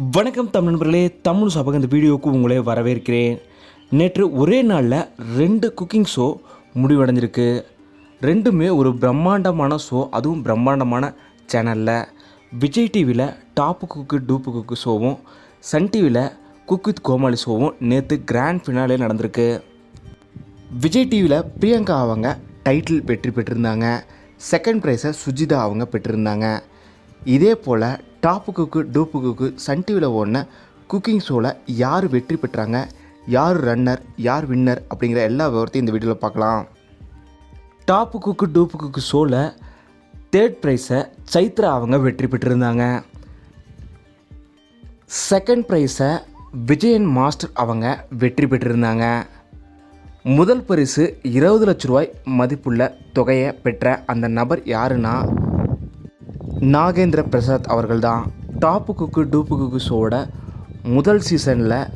வணக்கம் தமிழ் நண்பர்களே தமிழ் சபக இந்த வீடியோவுக்கு உங்களே வரவேற்கிறேன். நேற்று ஒரே நாளில் ரெண்டு குக்கிங் ஷோ முடிவடைஞ்சிருக்கு. ரெண்டுமே ஒரு பிரம்மாண்டமான ஷோ அதுவும் பிரம்மாண்டமான சேனலில் விஜய் டிவியில் டாப்பு குக்கு டூப்பு குக்கு ஷோவும் சன் டிவியில் குக் வித் கோமாளி ஷோவும் நேற்று கிராண்ட் ஃபினாலே நடந்திருக்கு. விஜய் டிவியில் பிரியங்கா அவங்க டைட்டில் வெற்றி பெற்றிருந்தாங்க. செகண்ட் ப்ரைஸை சுஜிதா அவங்க பெற்றிருந்தாங்க. இதே போல் டாப்பு குக்கு டூப்பு குக்கு சன் டிவியில் ஓடின குக்கிங் ஷோவில் யார் வெற்றி பெற்றாங்க? யார் ரன்னர் யார் வின்னர் அப்படிங்கிற எல்லா விவரத்தையும் இந்த வீடியோவில் பார்க்கலாம். டாப்பு குக்கு டூப்பு குக்கு ஷோவில் தேர்ட் ப்ரைஸை சைத்ரா அவங்க வெற்றி பெற்றிருந்தாங்க. செகண்ட் ப்ரைஸை விஜயன் மாஸ்டர் அவங்க வெற்றி பெற்றிருந்தாங்க. முதல் பரிசு இருபது லட்ச ரூபாய் மதிப்புள்ள தொகையை பெற்ற அந்த நபர் யாருன்னா நாகேந்திர பிரசாத் அவர்கள் தான் டாப்பு குக்கு டூப்பு குக்கு ஷோவோட முதல் சீசனில்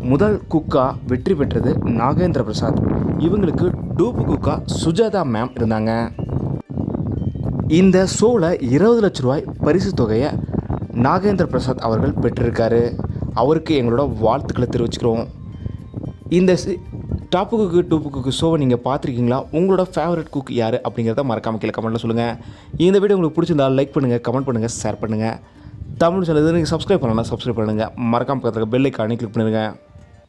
முதல் குக்கா வெற்றி பெற்றது நாகேந்திர பிரசாத். இவங்களுக்கு டூப்பு குக்கா சுஜாதா மேம் இருந்தாங்க. இந்த ஷோவில் இருபது லட்ச ரூபாய் பரிசு தொகையை நாகேந்திர பிரசாத் அவர்கள் பெற்றிருக்காரு. அவருக்கு எங்களோட வாழ்த்துக்களை தெரிவிச்சுக்கிறோம். இந்த டாப்பு குக்கு டூப்பு குக்கு ஷோவை நீங்கள் பார்த்துருக்கீங்களா? உங்களோட ஃபேவரட் குக் யார் அப்படிங்கிறத மறக்காம கீழே கமெண்ட்டில் சொல்லுங்கள் இந்த வீடியோ உங்களுக்கு பிடிச்சிருந்தா லைக் பண்ணுங்கள் கமெண்ட் பண்ணுங்கள் ஷேர் பண்ணுங்கள் தமிழ் சேனல் நீங்கள் சப்ஸ்கிரைப் பண்ணலாம் சப்ஸ்கிரைப் பண்ணுங்கள் மறக்காம பக்கத்தில் பெல் ஐக்கானே கிளிக் பண்ணுங்கள்